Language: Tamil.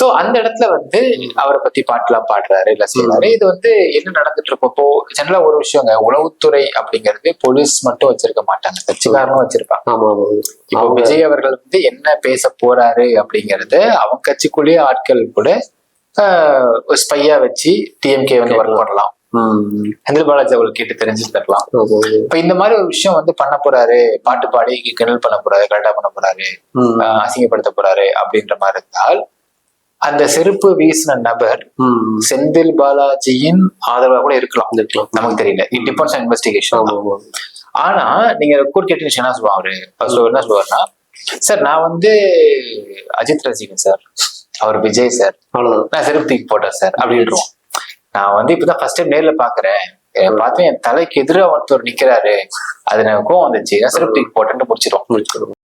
சோ அந்த இடத்துல வந்து அவரை பத்தி பாட்டுலாம் பாடுறாரு இல்ல செய்யறாரு இது வந்து என்ன நடந்துட்டு இருக்கும் இப்போ ஜெனரலா ஒரு விஷயங்க. உளவுத்துறை அப்படிங்கிறது போலீஸ் மட்டும் வச்சிருக்க மாட்டாங்க. கட்சிக்காரனும் வச்சிருப்பாங்க. இப்போ விஜய் அவர்கள் வந்து என்ன பேச போறாரு அப்படிங்கறது அவங்க கட்சிக்குள்ளேயே ஆட்கள் கூட ஸ்பையா வச்சு டிஎம்கே வந்து ஒர்க் பண்ணலாம். ம். செந்தில் பாலாஜி அவர்கள் கேட்டு தெரிஞ்சு தரலாம். இப்ப இந்த மாதிரி ஒரு விஷயம் வந்து பண்ண போறாரு. பாட்டு பாடி கிண்டல் பண்ண போறாரு கரெக்டா பண்ண போறாரு அசிங்கப்படுத்த போறாரு அப்படின்ற மாதிரி இருந்தால் அந்த செருப்பு வீசின நபர். செந்தில் பாலாஜியின் ஆதரவா கூட இருக்கலாம். நமக்கு தெரியல. இட் டிபெண்ட்ஸ் இன்வெஸ்டிகேஷன் ஆனா நீங்க கோர்ட் கேட்டு என்ன சொல்லுவாங்க அவரு? என்ன சொல்லுவாருன்னா சார் நான் வந்து அஜித் ரசிகன் சார் அவர் விஜய் சார் நான் செருப்பு தூக்கி போட்டேன் சார் அப்படின்றோம் நான் வந்து இப்பதான் ஃபர்ஸ்ட் டைம் நேர்ல பாக்குறேன். பார்த்து என் தலைக்கு எதிராக ஒருத்தர் நிக்கிறாரு. அது எனக்கு கோவம் வந்துச்சு. செருப்பு தூக்கி போட்டேன்னு முடிச்சிடும் முடிச்சுக்கணும்